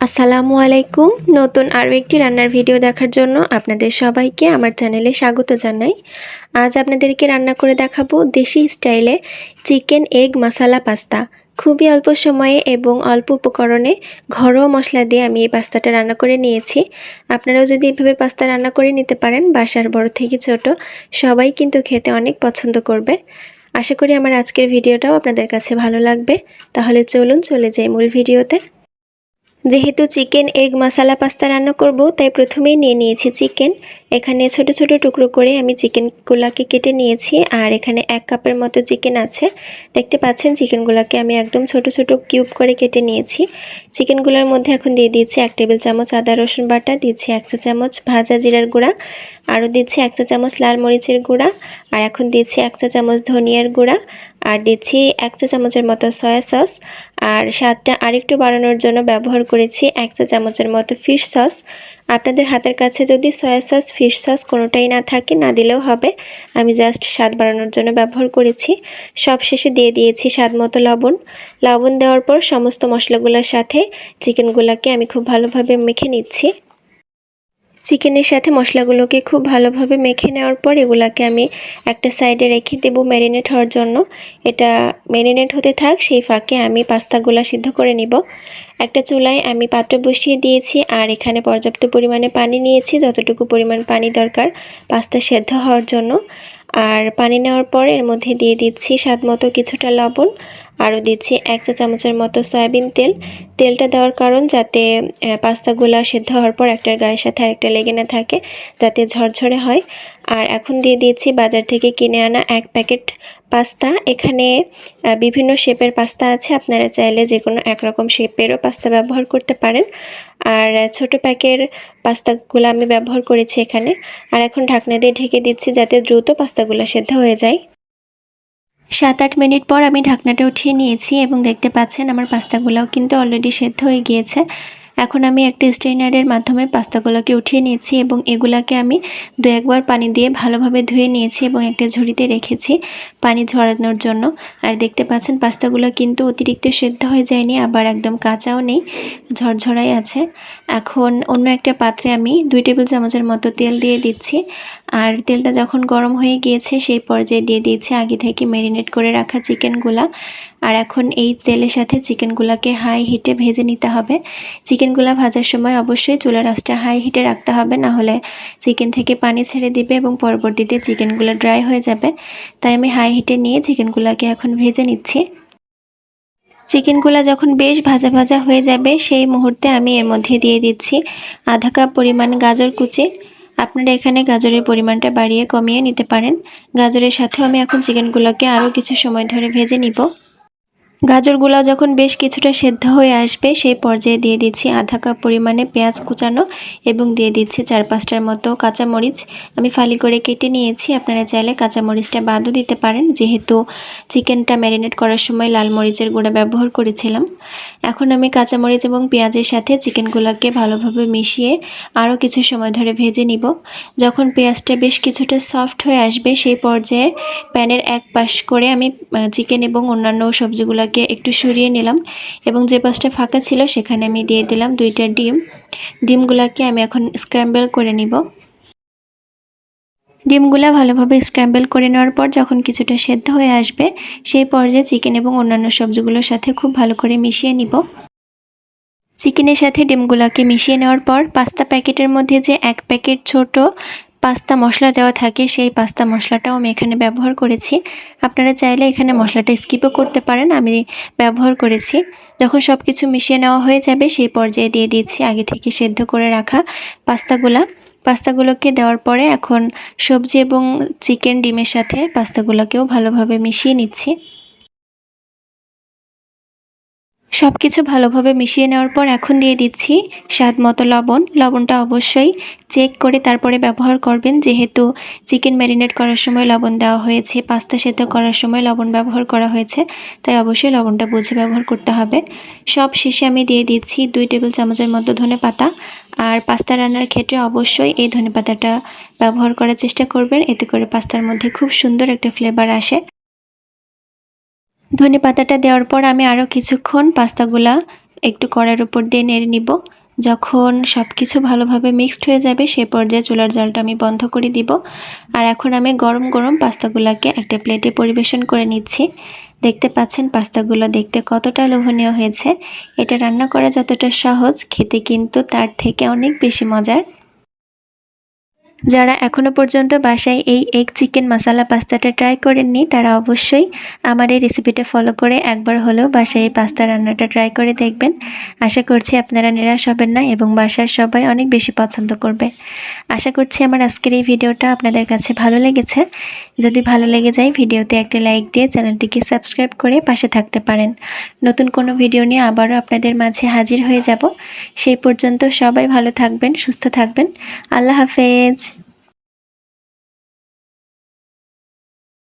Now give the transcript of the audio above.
আসসালামু আলাইকুম। নতুন আরও একটি রান্নার ভিডিও দেখার জন্য আপনাদের সবাইকে আমার চ্যানেলে স্বাগত জানাই। আজ আপনাদেরকে রান্না করে দেখাবো দেশি স্টাইলে চিকেন এগ মশালা পাস্তা। খুবই অল্প সময়ে এবং অল্প উপকরণে ঘরোয়া মশলা দিয়ে আমি এই পাস্তাটা রান্না করে নিয়েছি। আপনারাও যদি এভাবে পাস্তা রান্না করে নিতে পারেন, বাসার বড় থেকে ছোট, সবাই কিন্তু খেতে অনেক পছন্দ করবে। আশা করি আমার আজকের ভিডিওটাও আপনাদের কাছে ভালো লাগবে। তাহলে চলুন চলে যাই মূল ভিডিওতে। যেহেতু চিকেন এগ মশালা পাস্তা রান্না করব তাই প্রথমেই নিয়ে নিয়েছি চিকেন। এখানে ছোট ছোট টুকরো করে আমি চিকেনগুলোকে কেটে নিয়েছি, আর এখানে এক কাপের মতো চিকেন আছে। দেখতে পাচ্ছেন, চিকেনগুলোকে আমি একদম ছোট ছোট কিউব করে কেটে নিয়েছি। চিকেনগুলোর মধ্যে এখন দিয়ে দিয়েছি এক টেবিল চামচ আদা, রসুন বাটা, দিচ্ছি এক চা চামচ ভাজা জিরার গুঁড়া, আরও দিচ্ছি এক চা চামচ লাল মরিচের গুঁড়া, আর এখন দিচ্ছি এক চা চামচ ধনিয়ার গুঁড়া, আর দিচ্ছি এক চা চামচের মতো সয়া সস, আর স্বাদটা আরেকটু বাড়ানোর জন্য ব্যবহার করেছি এক চা চামচের মতো ফিশ সস আপনাদের হাতের কাছে যদি সয়া সস ফিশ সস কোনোটাই না থাকে, না দিলেও হবে। আমি জাস্ট স্বাদ বাড়ানোর জন্য ব্যবহার করেছি। সব শেষে দিয়ে দিয়েছি স্বাদ মতো লবণ। লবণ দেওয়ার পর সমস্ত মশলাগুলোর সাথে চিকেনগুলোকে আমি খুব ভালোভাবে মেখে নিচ্ছি। চিকেনের সাথে মশলাগুলোকে খুব ভালোভাবে মেখে নেওয়ার পর এগুলাকে আমি একটা সাইডে রেখে দেব ম্যারিনেট হওয়ার জন্য। এটা ম্যারিনেট হতে থাক, সেই ফাঁকে আমি পাস্তাগুলা সিদ্ধ করে নিব। একটা চুলায় আমি পাত্র বসিয়ে দিয়েছি আর এখানে পর্যাপ্ত পরিমাণে পানি নিয়েছি, যতটুকু পরিমাণ পানি দরকার পাস্তা সেদ্ধ হওয়ার জন্য। আর পানি নেওয়ার পর এর মধ্যে দিয়ে দিচ্ছি স্বাদ মতো কিছুটা লবণ, আরও দিচ্ছি এক চা চামচের মতো সয়াবিন তেল। তেলটা দেওয়ার কারণ যাতে পাস্তাগুলা সেদ্ধ হওয়ার পর একটার গায়ের সাথে আরেকটা লেগে না থাকে, যাতে ঝরঝরে হয়। আর এখন দিয়ে দিয়েছি বাজার থেকে কিনে আনা এক প্যাকেট পাস্তা। এখানে বিভিন্ন শেপের পাস্তা আছে, আপনারা চাইলে যে কোনো একরকম শেপেরও পাস্তা ব্যবহার করতে পারেন। আর ছোট প্যাকের পাস্তাগুলো আমি ব্যবহার করেছি এখানে। আর এখন ঢাকনা দিয়ে ঢেকে দিচ্ছি যাতে দ্রুত পাস্তাগুলো সেদ্ধ হয়ে যায়। সাত আট মিনিট পর আমি ঢাকনাটা উঠিয়ে নিয়েছি এবং দেখতে পাচ্ছেন আমার পাস্তাগুলোও কিন্তু অলরেডি সেদ্ধ হয়ে গিয়েছে। এখন আমি একটা স্ট্রেনারের মাধ্যমে পাস্তাগুলোকে উঠিয়ে নিয়েছি এবং এগুলাকে আমি দু একবার পানি দিয়ে ভালোভাবে ধুয়ে নিয়েছি এবং একটা ঝুড়িতে রেখেছি পানি ঝরানোর জন্য। আর দেখতে পাচ্ছেন, পাস্তাগুলো কিন্তু অতিরিক্ত সেদ্ধ হয়ে যায়নি, আবার একদম কাঁচাও নেই, ঝরঝরাই আছে। এখন অন্য একটা পাত্রে আমি দুই টেবিল চামচের মতো তেল দিয়ে দিচ্ছি। আর তেলটা যখন গরম হয়ে গিয়েছে, সেই পর্যায়ে দিয়ে দিয়েছি আগে থেকে ম্যারিনেট করে রাখা চিকেনগুলা। আর এখন এই তেলের সাথে চিকেনগুলাকে হাই হিটে ভেজে নিতে হবে। চিকেনগুলো ভাজার সময় অবশ্যই চুলার আঁচটা হাই হিটে রাখতে হবে, না হলে চিকেন থেকে পানি ছেড়ে দিবে এবং পরবর্তীতে চিকেনগুলো ড্রাই হয়ে যাবে। তাই আমি হাই হিটে নিয়ে চিকেনগুলোকে এখন ভেজে নিচ্ছি। চিকেনগুলো যখন বেশ ভাজা ভাজা হয়ে যাবে, সেই মুহূর্তে আমি এর মধ্যে দিয়ে দিচ্ছি আধা কাপ পরিমাণ গাজর কুচি। আপনারা এখানে গাজরের পরিমাণটা বাড়িয়ে কমিয়ে নিতে পারেন। গাজরের সাথেও আমি এখন চিকেনগুলোকে আরও কিছু সময় ধরে ভেজে নিব। গাজরগুলো যখন বেশ কিছুটা সেদ্ধ হয়ে আসবে, সেই পর্যায়ে দিয়ে দিচ্ছি আধা কাপ পরিমাণে পেঁয়াজ কুচানো এবং দিয়ে দিচ্ছি চার পাঁচটার মতো কাঁচামরিচ। আমি ফালি করে কেটে নিয়েছি, আপনারা চাইলে কাঁচামরিচটা বাদও দিতে পারেন, যেহেতু চিকেনটা ম্যারিনেট করার সময় লাল মরিচের গুঁড়া ব্যবহার করেছিলাম। এখন আমি কাঁচামরিচ এবং পেঁয়াজের সাথে চিকেনগুলোকে ভালোভাবে মিশিয়ে আরও কিছু সময় ধরে ভেজে নিব। যখন পেঁয়াজটা বেশ কিছুটা সফট হয়ে আসবে, সেই পর্যায়ে প্যানের এক পাশ করে আমি চিকেন এবং অন্যান্য সবজিগুলো ডিমটাকে একটু সরিয়ে নিলাম এবং যে পাশটা ফাঁকা ছিল সেখানে আমি দিয়ে দিলাম দুইটা ডিম। ডিমগুলাকে আমি এখন স্ক্র্যাম্বল করে নিব। ডিমগুলা ভালোভাবে স্ক্র্যাম্বল করে নেওয়ার পর যখন কিছুটা সেদ্ধ হয়ে আসবে, সেই পর্যায়ে চিকেন এবং অন্যান্য সবজিগুলোর সাথে খুব ভালো করে মিশিয়ে নিব। চিকেনের সাথে ডিমগুলাকে মিশিয়ে নেওয়ার পর পাস্তা প্যাকেটের মধ্যে যে এক প্যাকেট ছোট পাস্তা মশলা দেওয়া থাকে, সেই পাস্তা মশলাটাও আমি এখানে ব্যবহার করেছি। আপনারা চাইলে এখানে মশলাটা স্কিপও করতে পারেন, আমি ব্যবহার করেছি। যখন সব কিছু মিশিয়ে নেওয়া হয়ে যাবে, সেই পর্যায়ে দিয়ে দিচ্ছি আগে থেকে সেদ্ধ করে রাখা পাস্তাগুলা। পাস্তাগুলোকে দেওয়ার পরে এখন সবজি এবং চিকেন ডিমের সাথে পাস্তাগুলোকেও ভালোভাবে মিশিয়ে নিচ্ছি। সব কিছু ভালোভাবে মিশিয়ে নেওয়ার পর এখন দিয়ে দিচ্ছি স্বাদ মতো লবণ। লবণটা অবশ্যই চেক করে তারপরে ব্যবহার করবেন। যেহেতু চিকেন ম্যারিনেট করার সময় লবণ দেওয়া হয়েছে পাস্তা সেদ্ধ করার সময় লবণ ব্যবহার করা হয়েছে, তাই অবশ্যই লবণটা বুঝে ব্যবহার করতে হবে। সব শেষে আমি দিয়ে দিচ্ছি দুই টেবিল চামচের মতো ধনে পাতা। আর পাস্তা রান্নার ক্ষেত্রে অবশ্যই এই ধনে পাতাটা ব্যবহার করার চেষ্টা করবেন। এতে করে পাস্তার মধ্যে খুব সুন্দর একটা ফ্লেভার আসে। ধনে পাতাটা দেওয়ার পর আমি আরও কিছুক্ষণ পাস্তাগুলা একটু কড়ার উপর দিয়ে নেড়ে নিব। যখন সব কিছু ভালোভাবে মিক্সড হয়ে যাবে, সে পর্যায়ে চুলার জালটা আমি বন্ধ করে দিব। আর এখন আমি গরম গরম পাস্তাগুলাকে একটা প্লেটে পরিবেশন করে নিচ্ছি। দেখতে পাচ্ছেন পাস্তাগুলো দেখতে কতটা লোভনীয় হয়েছে। এটা রান্না করা যতটা সহজ, খেতে কিন্তু তার থেকে অনেক বেশি মজার। যারা এখনও পর্যন্ত বাসায় এই এগ চিকেন মশালা পাস্তাটা ট্রাই করেননি, তারা অবশ্যই আমার এই রেসিপিটা ফলো করে একবার হলেও বাসায় এই পাস্তা রান্নাটা ট্রাই করে দেখবেন। আশা করছি আপনারা নিরাশ হবেন না এবং বাসার সবাই অনেক বেশি পছন্দ করবে। আশা করছি আমার আজকের এই ভিডিওটা আপনাদের কাছে ভালো লেগেছে। যদি ভালো লেগে যায়, ভিডিওতে একটা লাইক দিয়ে চ্যানেলটিকে সাবস্ক্রাইব করে পাশে থাকতে পারেন। নতুন কোনো ভিডিও নিয়ে আবারও আপনাদের মাঝে হাজির হয়ে যাব। সেই পর্যন্ত সবাই ভালো থাকবেন, সুস্থ থাকবেন। আল্লাহ হাফেজ।